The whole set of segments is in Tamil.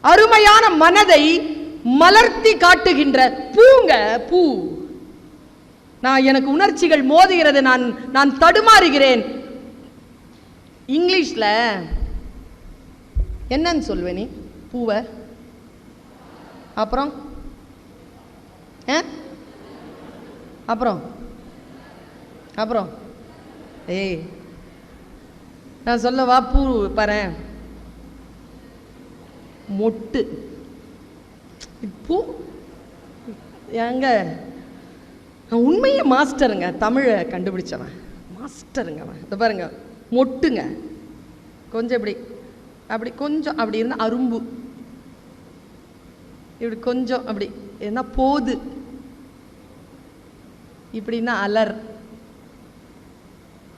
அருமையான மனதை மலர்த்தி காட்டுகின்ற பூங்க பூ. நான் எனக்கு உணர்ச்சிகள் மோதுகிறது நான் நான் தடுமாறுகிறேன். இங்கிலீஷில் என்னன்னு சொல்வேன் நீ? பூவை. அப்புறம்? ஆ? அப்புறம்? அப்புறம்? ஏய் நான் சொல்லவா பூ பாரு மொட்டு. இப்போ ஏங்க நான் உண்மையை மாஸ்டருங்க தமிழை கண்டுபிடிச்சவன். மாஸ்டருங்க அவன். இதை பாருங்க மொட்டுங்க. கொஞ்சம் இப்படி அப்படி கொஞ்சம் அப்படி இருந்தால் அரும்பு. இப்படி கொஞ்சம் அப்படி இருந்தால் போது. இப்படின்னா அலர்.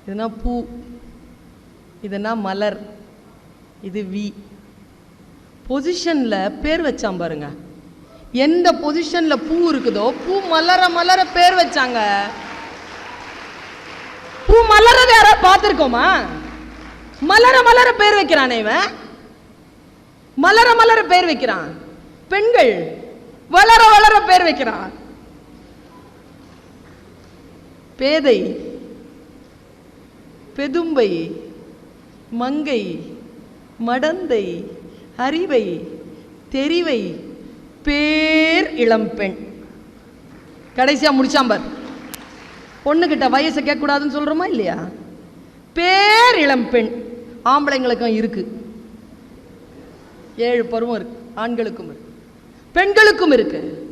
இதுனா பூ? இதுனா மலர்? இது வி. பொசிஷன்ல பேர் வச்சான் பாருங்க. எந்த பொசிஷன்ல பூ இருக்குதோ பூ மலர மலர பேர் வச்சாங்க. பூ மலரதை யாராவது பார்த்துருக்கோமா? மலர மலர பேர் வைக்கிறானே இவன். மலர மலர பேர் வைக்கிறான். பெண்கள் வளர வளர பேர் வைக்கிறான். பேதை பெதும்பை மங்கை மடந்தை அறிவை தெரிவை பேர் இளம்பெண். கடைசியாக முடிச்சாம்பார் பொண்ணுக்கிட்ட வயசை கேட்கக்கூடாதுன்னு சொல்கிறோமா இல்லையா? பேர் இளம்பெண். ஆம்பளைங்களுக்கும் இருக்கு. ஏழு பருவம் இருக்கு. ஆண்களுக்கும் இருக்கு. பெண்களுக்கும் இருக்கு.